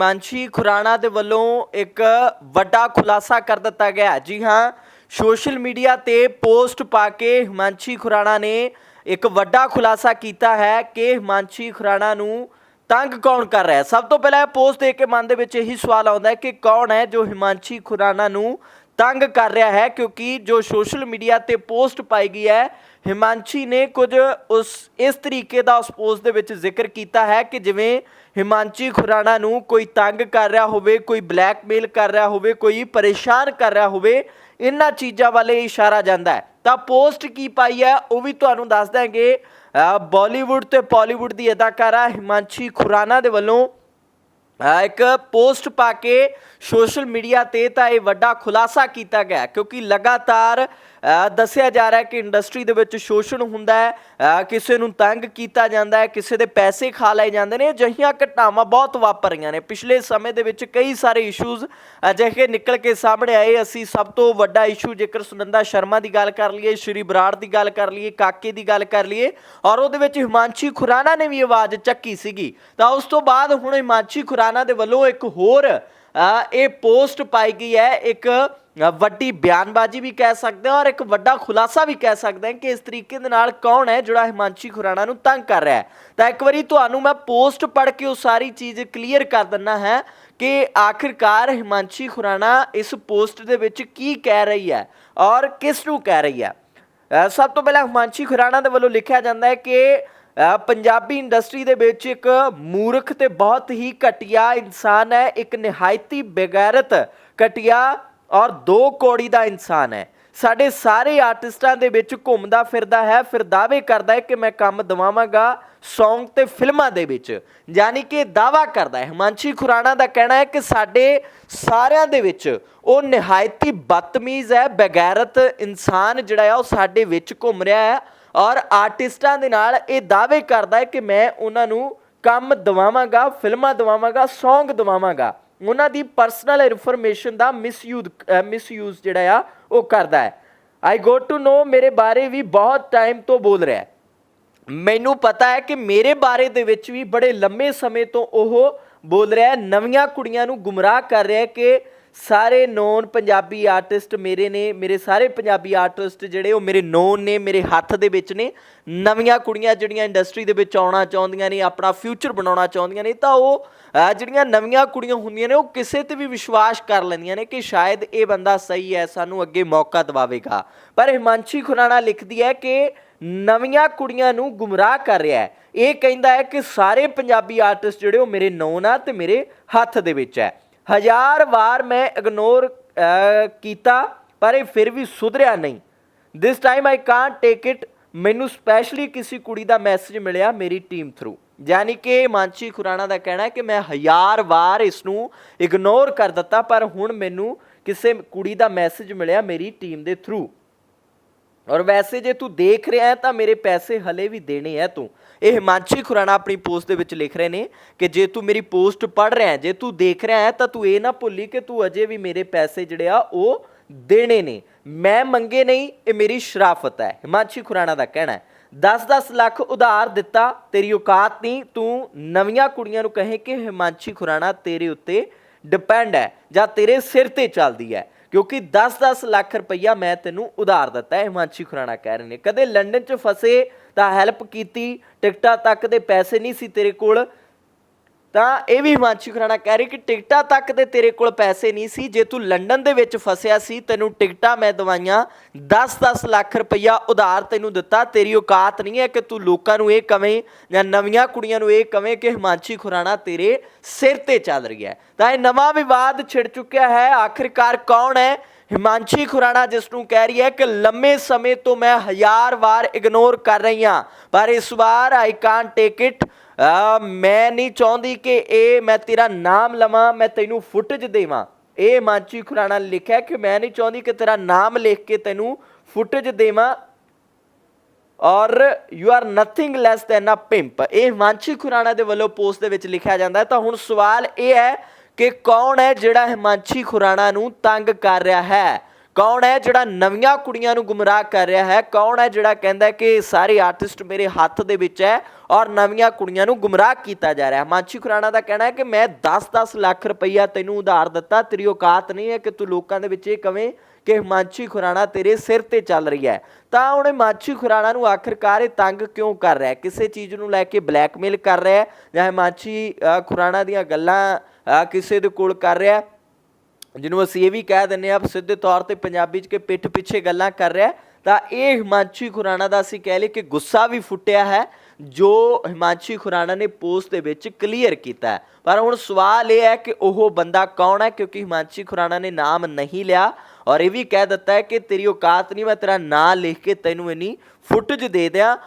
ਮਾਨਸ਼ੀ ਖੁਰਾਣਾ ਦੇ ਵੱਲੋਂ ਇੱਕ ਵੱਡਾ ਖੁਲਾਸਾ ਕਰ ਦਿੱਤਾ ਗਿਆ ਜੀ ਹਾਂ, ਸੋਸ਼ਲ ਮੀਡੀਆ ਤੇ ਪੋਸਟ ਪਾ ਕੇ ਹਿਮਾਂਸ਼ੀ ਖੁਰਾਣਾ ਨੇ ਇੱਕ ਵੱਡਾ ਖੁਲਾਸਾ ਕੀਤਾ ਹੈ ਕਿ ਹਿਮਾਂਸ਼ੀ ਖੁਰਾਣਾ ਨੂੰ ਤੰਗ ਕੌਣ ਕਰ ਰਿਹਾ ਸਭ ਤੋਂ ਪਹਿਲਾਂ ਇਹ ਪੋਸਟ ਦੇਖ ਕੇ ਮਨ ਦੇ ਵਿੱਚ ਇਹੀ ਸਵਾਲ ਆਉਂਦਾ ਹੈ ਕਿ ਕੌਣ ਹੈ ਜੋ ਹਿਮਾਂਸ਼ੀ ਖੁਰਾਣਾ ਨੂੰ ਤੰਗ ਕਰ ਰਿਹਾ ਹੈ, ਕਿਉਂਕਿ ਜੋ ਸੋਸ਼ਲ ਮੀਡੀਆ ਤੇ ਪੋਸਟ ਪਾਈ ਗਈ ਹੈ, ਹਿਮਾਂਸ਼ੀ ਨੇ ਕੁਝ ਉਸ, ਇਸ ਤਰੀਕੇ ਦਾ ਉਸ ਪੋਸਟ ਦੇ ਵਿੱਚ ਜ਼ਿਕਰ ਕੀਤਾ ਹੈ ਕਿ ਜਿਵੇਂ ਹਿਮਾਂਸ਼ੀ ਖੁਰਾਣਾ ਨੂੰ ਕੋਈ ਤੰਗ ਕਰ ਰਿਹਾ ਹੋਵੇ ਕੋਈ ਬਲੈਕਮੇਲ ਕਰ ਰਿਹਾ ਹੋਵੇ ਕੋਈ ਪਰੇਸ਼ਾਨ ਕਰ ਰਿਹਾ ਹੋਵੇ ਇਹਨਾਂ ਚੀਜ਼ਾਂ ਵੱਲ ਇਸ਼ਾਰਾ ਜਾਂਦਾ ਹੈ। ਤਾਂ ਪੋਸਟ ਕੀ ਪਾਈ ਹੈ ਉਹ ਵੀ ਤੁਹਾਨੂੰ ਦੱਸ ਦਾਂਗੇ ਅ, ਬਾਲੀਵੁੱਡ ਤੇ ਪਾਲੀਵੁੱਡ ਦੀ ਅਦਾਕਾਰਾ ਹਿਮਾਂਸ਼ੀ ਖੁਰਾਨਾ ਦੇ ਵੱਲੋਂ ਇੱਕ ਪੋਸਟ ਪਾ ਕੇ ਸੋਸ਼ਲ ਮੀਡੀਆ ਤੇ ਤਾਂ ਇਹ ਵੱਡਾ ਖੁਲਾਸਾ ਕੀਤਾ ਗਿਆ ਕਿਉਂਕਿ ਲਗਾਤਾਰ ਦੱਸਿਆ ਜਾ ਰਿਹਾ ਕਿ ਇੰਡਸਟਰੀ ਦੇ ਵਿੱਚ ਸ਼ੋਸ਼ਣ ਹੁੰਦਾ ਹੈ। ਕਿਸੇ ਨੂੰ ਤੰਗ ਕੀਤਾ ਜਾਂਦਾ ਹੈ, ਕਿਸੇ ਦੇ ਪੈਸੇ ਖਾ ਲਏ ਜਾਂਦੇ ਨੇ। ਅਜਿਹੀਆਂ ਘਟਨਾਵਾਂ ਬਹੁਤ ਵਾਪਰ ਰਹੀਆਂ ਨੇ। ਪਿਛਲੇ ਸਮੇਂ ਦੇ ਵਿੱਚ ਕਈ ਸਾਰੇ ਇਸ਼ੂਜ਼ ਅਜਿਹੇ ਨਿਕਲ ਕੇ ਸਾਹਮਣੇ ਆਏ। ਅਸੀਂ ਸਭ ਤੋਂ ਵੱਡਾ ਇਸ਼ੂ ਜੇਕਰ ਸੁਨੰਦਾ ਸ਼ਰਮਾ ਦੀ ਗੱਲ ਕਰ ਲਈਏ, ਸ਼੍ਰੀ ਬਰਾੜ ਦੀ ਗੱਲ ਕਰ ਲਈਏ, ਕਾਕੇ ਦੀ ਗੱਲ ਕਰ ਲਈਏ, ਔਰ ਉਹਦੇ ਵਿੱਚ ਹਿਮਾਂਸ਼ੀ ਖੁਰਾਨਾ ਨੇ ਵੀ ਆਵਾਜ਼ ਚੱਕੀ ਸੀਗੀ। ਤਾਂ ਉਸ ਤੋਂ ਬਾਅਦ ਹੁਣ ਹਿਮਾਂਸ਼ੀ ਖੁਰਾਨਾ ਦੇ ਵੱਲੋਂ ਇੱਕ ਹੋਰ ਇਹ ਪੋਸਟ ਪਾਈ ਗਈ ਹੈ, ਇੱਕ ਵੱਡੀ ਬਿਆਨਬਾਜ਼ੀ ਵੀ ਕਹਿ ਸਕਦੇ ਹਾਂ ਔਰ ਇੱਕ ਵੱਡਾ ਖੁਲਾਸਾ ਵੀ ਕਹਿ ਸਕਦੇ ਹਾਂ ਕਿ ਇਸ ਤਰੀਕੇ ਦੇ ਨਾਲ ਕੌਣ ਹੈ ਜਿਹੜਾ ਹਿਮਾਂਸ਼ੀ ਖੁਰਾਣਾ ਨੂੰ ਤੰਗ ਕਰ ਰਿਹਾ ਹੈ। ਤਾਂ ਇੱਕ ਵਾਰੀ ਤੁਹਾਨੂੰ ਮੈਂ ਪੋਸਟ ਪੜ੍ਹ ਕੇ ਉਹ ਸਾਰੀ ਚੀਜ਼ ਕਲੀਅਰ ਕਰ ਦਿੰਨਾ ਹੈ ਕਿ ਆਖਿਰਕਾਰ ਹਿਮਾਂਸ਼ੀ ਖੁਰਾਣਾ ਇਸ ਪੋਸਟ ਦੇ ਵਿੱਚ ਕੀ ਕਹਿ ਰਹੀ ਹੈ ਔਰ ਕਿਸ ਨੂੰ ਕਹਿ ਰਹੀ ਹੈ। ਸਭ ਤੋਂ ਪਹਿਲਾਂ ਹਿਮਾਂਸ਼ੀ ਖੁਰਾਣਾ ਦੇ ਵੱਲੋਂ ਲਿਖਿਆ ਜਾਂਦਾ ਹੈ ਕਿ ਪੰਜਾਬੀ ਇੰਡਸਟਰੀ ਦੇ ਵਿੱਚ ਇੱਕ ਮੂਰਖ ਤੇ ਬਹੁਤ ਹੀ ਘਟੀਆ ਇਨਸਾਨ ਹੈ, ਇੱਕ ਨਿਹਾਇਤੀ ਬੇਗੈਰਤ, ਘਟੀਆ ਔਰ ਦੋ ਕੋੜੀ ਦਾ ਇਨਸਾਨ ਹੈ। ਸਾਡੇ ਸਾਰੇ ਆਰਟਿਸਟਾਂ ਦੇ ਵਿੱਚ ਘੁੰਮਦਾ ਫਿਰਦਾ ਹੈ, ਫਿਰ ਦਾਅਵੇ ਕਰਦਾ ਹੈ ਕਿ ਮੈਂ ਕੰਮ ਦਵਾਵਾਂਗਾ ਸੌਂਗ ਤੇ ਫਿਲਮਾਂ ਦੇ ਵਿੱਚ। ਯਾਨੀ ਕਿ ਦਾਵਾ ਕਰਦਾ ਹੈ। ਹਿਮਾਂਸ਼ੀ ਖੁਰਾਣਾ ਦਾ ਕਹਿਣਾ ਹੈ ਕਿ ਸਾਡੇ ਸਾਰਿਆਂ ਦੇ ਵਿੱਚ ਉਹ ਨਿਹਾਇਤੀ ਬਦਤਮੀਜ਼ ਹੈ, ਬੇਗੈਰਤ ਇਨਸਾਨ ਜਿਹੜਾ ਹੈ ਉਹ ਸਾਡੇ ਵਿੱਚ ਘੁੰਮ ਰਿਹਾ ਹੈ। ਔਰ ਆਰਟਿਸਟਾਂ ਦੇ ਨਾਲ ਇਹ ਦਾਅਵੇ ਕਰਦਾ ਹੈ ਕਿ ਮੈਂ ਉਹਨਾਂ ਨੂੰ ਕੰਮ ਦਵਾਵਾਂਗਾ, ਫਿਲਮਾਂ ਦਵਾਵਾਂਗਾ ਸੌਂਗ ਦਵਾਵਾਂਗਾ। ਉਹਨਾਂ ਦੀ ਪਰਸਨਲ ਇਨਫੋਰਮੇਸ਼ਨ ਦਾ ਮਿਸਯੂਜ਼ ਮਿਸਯੂਜ਼ ਜਿਹੜਾ ਆ, ਉਹ ਕਰਦਾ ਹੈ। ਆਈ ਗੋਟ ਟੂ ਨੋ ਮੇਰੇ ਬਾਰੇ ਵੀ ਬਹੁਤ ਟਾਈਮ ਤੋਂ ਬੋਲ ਰਿਹਾ ਹੈ। ਮੈਨੂੰ ਪਤਾ ਹੈ ਕਿ ਮੇਰੇ ਬਾਰੇ ਦੇ ਵਿੱਚ ਵੀ ਬੜੇ ਲੰਮੇ ਸਮੇਂ ਤੋਂ ਉਹ ਬੋਲ ਰਿਹਾ ਹੈ, ਨਵੀਆਂ ਕੁੜੀਆਂ ਨੂੰ ਗੁੰਮਰਾਹ ਕਰ ਰਿਹਾ ਹੈ ਕਿ ਸਾਰੇ ਨੋਨ ਪੰਜਾਬੀ ਆਰਟਿਸਟ ਮੇਰੇ ਨੇ, ਮੇਰੇ ਸਾਰੇ ਪੰਜਾਬੀ ਆਰਟਿਸਟ ਜਿਹੜੇ ਉਹ ਮੇਰੇ ਨੋਨ ਨੇ, ਮੇਰੇ ਹੱਥ ਦੇ ਵਿੱਚ ਨੇ। ਨਵੀਆਂ ਕੁੜੀਆਂ ਜਿਹੜੀਆਂ ਇੰਡਸਟਰੀ ਦੇ ਵਿੱਚ ਆਉਣਾ ਚਾਹੁੰਦੀਆਂ ਨੇ, ਆਪਣਾ ਫਿਊਚਰ ਬਣਾਉਣਾ ਚਾਹੁੰਦੀਆਂ ਨੇ, ਤਾਂ ਉਹ ਜਿਹੜੀਆਂ ਨਵੀਆਂ ਕੁੜੀਆਂ ਹੁੰਦੀਆਂ ਨੇ, ਉਹ ਕਿਸੇ ਤੇ ਵੀ ਵਿਸ਼ਵਾਸ ਕਰ ਲੈਂਦੀਆਂ ਨੇ ਕਿ ਸ਼ਾਇਦ ਇਹ ਬੰਦਾ ਸਹੀ ਹੈ, ਸਾਨੂੰ ਅੱਗੇ ਮੌਕਾ ਦਿਵਾਵੇਗਾ। ਪਰ ਹਿਮਾਂਸ਼ੀ ਖੁਰਾਣਾ ਲਿਖਦੀ ਹੈ ਕਿ ਨਵੀਆਂ ਕੁੜੀਆਂ ਨੂੰ ਗੁੰਮਰਾਹ ਕਰ ਰਿਹਾ ਹੈ। ਇਹ ਕਹਿੰਦਾ ਹੈ ਕਿ ਸਾਰੇ ਪੰਜਾਬੀ ਆਰਟਿਸਟ ਜਿਹੜੇ ਉਹ ਮੇਰੇ ਨੋਨ ਆ ਤੇ ਮੇਰੇ ਹੱਥ ਦੇ ਵਿੱਚ ਹੈ। ਹਜ਼ਾਰ ਵਾਰ ਮੈਂ ਇਗਨੋਰ ਕੀਤਾ, ਪਰ ਇਹ ਫਿਰ ਵੀ ਸੁਧਰਿਆ ਨਹੀਂ। This time I can't take it ਮੈਨੂੰ ਸਪੈਸ਼ਲੀ ਕਿਸੇ ਕੁੜੀ ਦਾ ਮੈਸੇਜ ਮਿਲਿਆ ਮੇਰੀ ਟੀਮ ਥਰੂ ਯਾਨੀ ਕਿ ਮਾਨਚੀ ਖੁਰਾਣਾ ਦਾ ਕਹਿਣਾ ਹੈ ਕਿ ਮੈਂ ਹਜ਼ਾਰ ਵਾਰ ਇਸ ਨੂੰ ਇਗਨੋਰ ਕਰ ਦਿੱਤਾ, ਪਰ ਹੁਣ ਮੈਨੂੰ ਕਿਸੇ ਕੁੜੀ ਦਾ ਮੈਸੇਜ ਮਿਲਿਆ ਮੇਰੀ ਟੀਮ ਦੇ ਥਰੂ ਔਰ ਵੈਸੇ ਜੇ ਤੂੰ ਦੇਖ ਰਿਹਾ ਹੈ, ਤਾਂ ਮੇਰੇ ਪੈਸੇ ਹਲੇ ਵੀ ਦੇਣੇ ਹੈ ਤੂੰ। ਇਹ ਹਿਮਾਂਸ਼ੀ ਖੁਰਾਣਾ ਆਪਣੀ ਪੋਸਟ ਦੇ ਵਿੱਚ ਲਿਖ ਰਹੇ ਨੇ ਕਿ ਜੇ ਤੂੰ ਮੇਰੀ ਪੋਸਟ ਪੜ੍ਹ ਰਿਹਾ ਹੈ, ਜੇ ਤੂੰ ਦੇਖ ਰਿਹਾ ਹੈ, ਤਾਂ ਤੂੰ ਇਹ ਨਾ ਭੁੱਲੀ ਕਿ ਤੂੰ ਅਜੇ ਵੀ ਮੇਰੇ ਪੈਸੇ ਜਿਹੜੇ ਆ, ਉਹ ਦੇਣੇ ਨੇ। ਮੈਂ ਮੰਗੇ ਨਹੀਂ, ਇਹ ਮੇਰੀ ਸ਼ਰਾਫਤ ਹੈ। ਹਿਮਾਂਸ਼ੀ ਖੁਰਾਣਾ ਦਾ ਕਹਿਣਾ ਹੈ 10-10 ਲੱਖ ਉਧਾਰ ਦਿੱਤਾ, ਤੇਰੀ ਔਕਾਤ ਨਹੀਂ। ਤੂੰ ਨਵੀਆਂ ਕੁੜੀਆਂ ਨੂੰ ਕਹੇ ਕਿ ਹਿਮਾਂਸ਼ੀ ਖੁਰਾਣਾ ਤੇਰੇ ਉੱਤੇ ਡਿਪੈਂਡ ਹੈ ਜਾਂ ਤੇਰੇ ਸਿਰ ਤੇ ਚੱਲਦੀ ਹੈ। ਕਿਉਂਕਿ 10-10 ਲੱਖ ਰੁਪਈਆ ਮੈਂ ਤੈਨੂੰ ਉਧਾਰ ਦਿੱਤਾ ਹੈ, ਹਿਮਾਂਸ਼ੀ ਖੁਰਾਣਾ ਕਹਿ ਰਹੇ ਨੇ। ਕਦੇ ਲੰਡਨ 'ਚ ਫਸੇ ਤਾਂ ਹੈਲਪ ਕੀਤੀ, ਟਿਕਟਾਂ ਤੱਕ ਦੇ ਪੈਸੇ ਨਹੀਂ ਸੀ ਤੇਰੇ ਕੋਲ। ਤਾਂ ਇਹ ਵੀ ਹਿਮਾਂਸ਼ੀ ਖੁਰਾਣਾ ਕਹਿ ਰਹੀ ਕਿ ਟਿਕਟਾਂ ਤੱਕ ਦੇ ਤੇਰੇ ਕੋਲ ਪੈਸੇ ਨਹੀਂ ਸੀ। ਜੇ ਤੂੰ ਲੰਡਨ ਦੇ ਵਿੱਚ ਫਸਿਆ ਸੀ, ਤੈਨੂੰ ਟਿਕਟਾਂ ਮੈਂ ਦਵਾਈਆਂ 10-10 ਲੱਖ ਰੁਪਈਆ ਉਧਾਰ ਤੈਨੂੰ ਦਿੱਤਾ। ਤੇਰੀ ਔਕਾਤ ਨਹੀਂ ਹੈ ਕਿ ਤੂੰ ਲੋਕਾਂ ਨੂੰ ਇਹ ਕਵੇਂ ਜਾਂ ਨਵੀਆਂ ਕੁੜੀਆਂ ਨੂੰ ਇਹ ਕਵੇਂ ਕਿ ਹਿਮਾਂਸ਼ੀ ਖੁਰਾਣਾ ਤੇਰੇ ਸਿਰ ਤੇ ਚੱਲ ਰਹੀ ਹੈ। ਤਾਂ ਇਹ ਨਵਾਂ ਵਿਵਾਦ ਛਿੜ ਚੁੱਕਿਆ ਹੈ। ਆਖਿਰਕਾਰ ਕੌਣ ਹੈ? ਹਿਮਾਂਸ਼ੀ ਖੁਰਾਣਾ ਜਿਸ ਨੂੰ ਕਹਿ ਰਹੀ ਹੈ ਕਿ ਲੰਮੇ ਸਮੇਂ ਤੋਂ ਮੈਂ ਹਜ਼ਾਰ ਵਾਰ ਇਗਨੋਰ ਕਰ ਰਹੀ ਹਾਂ। ਪਰ ਇਸ ਵਾਰ ਆਈ ਕਾਂਟ ਟੇਕ ਇਟ ਮੈਂ ਨਹੀਂ ਚਾਹੁੰਦੀ ਕਿ ਇਹ ਮੈਂ ਤੇਰਾ ਨਾਮ ਲਵਾਂ, ਮੈਂ ਤੈਨੂੰ ਫੁਟਜ ਦੇਵਾਂ। ਇਹ ਮਾਂਚੀ ਖੁਰਾਣਾ ਲਿਖਿਆ ਕਿ ਮੈਂ ਨਹੀਂ ਚਾਹੁੰਦੀ ਕਿ ਤੇਰਾ ਨਾਮ ਲਿਖ ਕੇ ਤੈਨੂੰ ਫੁਟਜ ਦੇਵਾਂ। Or you are nothing less than a pimp ਇਹ ਹਿਮਾਂਸ਼ੀ ਖੁਰਾਣਾ ਦੇ ਵੱਲੋਂ ਪੋਸਟ ਦੇ ਵਿੱਚ ਲਿਖਿਆ ਜਾਂਦਾ ਤਾਂ ਹੁਣ ਸਵਾਲ ਇਹ ਹੈ ਕਿ ਕੌਣ ਹੈ ਜਿਹੜਾ ਹਿਮਾਂਸ਼ੀ ਖੁਰਾਣਾ ਨੂੰ ਤੰਗ ਕਰ ਰਿਹਾ ਹੈ? ਕੌਣ ਹੈ ਜਿਹੜਾ ਨਵੀਆਂ ਕੁੜੀਆਂ ਨੂੰ ਗੁੰਮਰਾਹ ਕਰ ਰਿਹਾ ਹੈ? ਕੌਣ ਹੈ ਜਿਹੜਾ ਕਹਿੰਦਾ ਕਿ ਸਾਰੇ ਆਰਟਿਸਟ ਮੇਰੇ ਹੱਥ ਦੇ ਵਿੱਚ ਹੈ ਔਰ ਨਵੀਆਂ ਕੁੜੀਆਂ ਨੂੰ ਗੁੰਮਰਾਹ ਕੀਤਾ ਜਾ ਰਿਹਾ ਹੈ? ਮਾਨਸੀ ਖੁਰਾਣਾ ਦਾ ਕਹਿਣਾ ਹੈ ਕਿ ਮੈਂ 10-10 ਲੱਖ ਰੁਪਈਆ ਤੈਨੂੰ ਉਧਾਰ ਦਿੱਤਾ, ਤੇਰੀ ਔਕਾਤ ਨਹੀਂ ਹੈ ਕਿ ਤੂੰ ਲੋਕਾਂ ਦੇ ਵਿੱਚ ਇਹ ਕਵੇਂ ਕਿ ਹਿਮਾਂਸ਼ੀ ਖੁਰਾਣਾ ਤੇਰੇ ਸਿਰ ਤੇ ਚੱਲ ਰਹੀ ਹੈ। ਤਾਂ ਉਹਨੇ ਹਿਮਾਂਸ਼ੀ ਖੁਰਾਣਾ ਨੂੰ ਆਖਿਰਕਾਰ ਇਹ ਤੰਗ ਕਿਉਂ ਕਰ ਰਿਹਾ ਕਿਸੇ ਚੀਜ਼ ਨੂੰ ਲੈ ਕੇ ਬਲੈਕਮੇਲ ਕਰ ਰਿਹਾ ਹੈ ਜਾਂ ਹਿਮਾਂਸ਼ੀ ਖੁਰਾਣਾ ਦੀਆਂ ਗੱਲਾਂ ਕਿਸੇ ਦੇ ਕੋਲ ਕਰ ਰਿਹਾ ਹੈ? ਜਿਹਨੂੰ ਅਸੀਂ ਇਹ ਵੀ ਕਹਿ ਦਿੰਨੇ ਆ ਸਿੱਧੇ ਤੌਰ ਤੇ ਪੰਜਾਬੀ ਚ ਕਿ ਪਿੱਠ ਪਿੱਛੇ ਗੱਲਾਂ ਕਰ ਰਿਹਾ ਤਾਂ ਇਹ ਹਿਮਾਂਸ਼ੀ ਖੁਰਾਣਾ ਦਾ ਅਸੀਂ ਕਹਿ ਲਈਏ ਕਿ ਗੁੱਸਾ ਵੀ ਫੁੱਟਿਆ ਹੈ, ਜੋ ਹਿਮਾਂਸ਼ੀ ਖੁਰਾਣਾ ਨੇ ਪੋਸਟ ਦੇ ਵਿੱਚ ਕਲੀਅਰ ਕੀਤਾ ਪਰ ਹੁਣ ਸਵਾਲ ਇਹ ਹੈ ਕਿ ਉਹ ਬੰਦਾ ਕੌਣ ਹੈ, ਕਿਉਂਕਿ ਹਿਮਾਂਸ਼ੀ ਖੁਰਾਣਾ ਨੇ ਨਾਮ ਨਹੀਂ ਲਿਆ, ਔਰ ਇਹ ਵੀ ਕਹਿ ਦਿੱਤਾ ਹੈ ਕਿ ਤੇਰੀ ਔਕਾਤ ਨਹੀਂ, ਮੈਂ ਤੇਰਾ ਨਾਂ ਲਿਖ ਕੇ ਤੈਨੂੰ ਇੰਨੀ ਫੁੱਟਜ ਦੇ ਦਿਆਂ।